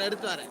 நான் எடுத்து நெருப்பு